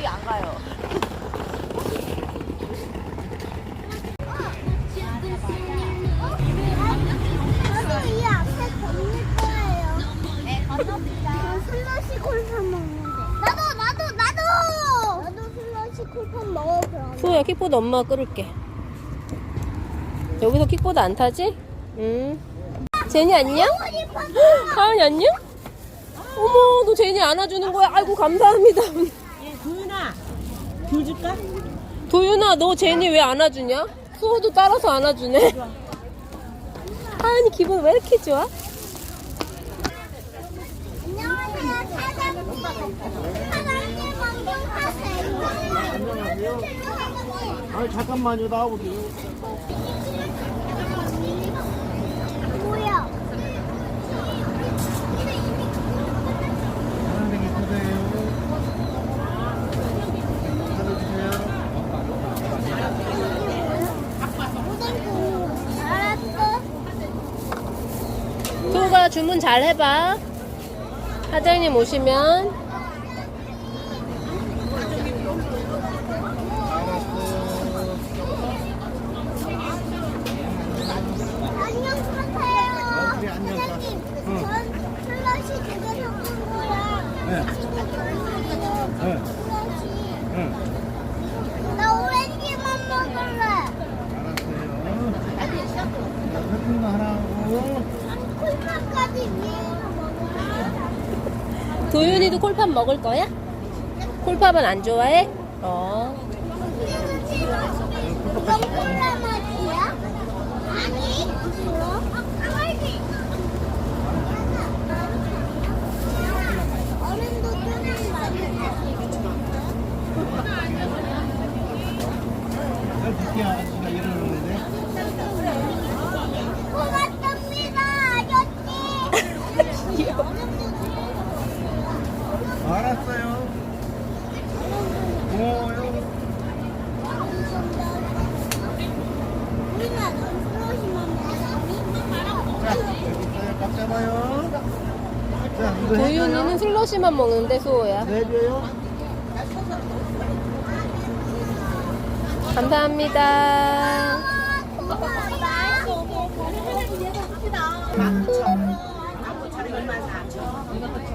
거의 안 가요. 저도 이 앞에 건널 거예요. 네, 건넙니다. 저 슬러시 콜팝 먹는데. 나도 나도 나도. 나도 슬러시 콜팝 먹어 그럼. 수호야 킥보드 엄마가 끌을게 여기서 킥보드 안 타지? 응 제니 안녕? 하은이 안녕? 어머 너 제니 안아주는 거야? 아이고 감사합니다 귤 줄까? 도윤아 너 제니 왜 안아주냐? 수호도 따라서 안아주네 하은이 기분 왜 이렇게 좋아? 안녕하세요 사장님. 사장님 방송 하세요. 안녕하세요. 아 잠깐만요 나와보세요. 뭐야? 선생님 보세요. 알았어. 수호가 주문 잘 해봐. 사장님 오시면. 안녕하세요. 그래, 안녕. 사장님, 응. 전 슬러시 두개 섞은 거랑 네. 친구 좋아하는 네. 슬러시. 응. 나 오렌지만 먹을래. 알았어요. 자, 흑은 하나 하고. 콜파까지 위에서 먹을래. 도윤이도 콜팝 먹을 거야? 콜팝은 안 좋아해? 어이건 콜라 맛이야? 아니. 그럼? 어른도 조금 잘 볼게요. 아저씨가 일어나는데. 고맙습니다, 아저씨. 알았어요. 고마워요. 우리가 넌 슬러시만 먹어. 자, 여기 있어요. 꽉 잡아요. 자, 이거 도윤이는 해줘요. 슬러시만 먹는데 수호야 네, 해줘요. 감사합니다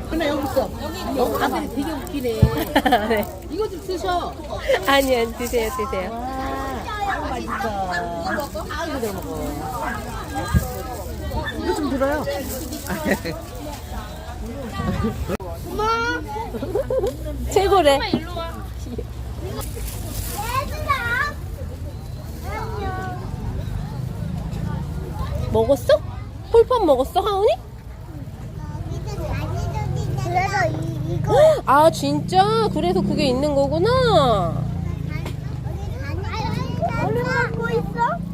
근데 여기 있어. 여기 아들이 되게 웃기네. 네. 이거 좀 드셔. 아니요 드세요 드세요 아, 맛있어. 아, 이거 좀 먹어. 이거 좀 들어요. 최고래. 먹었어? 폴판 먹었어, 하은이? 아, 진짜? 그래서 그게 있는 거구나. 얼른 먹고 있어?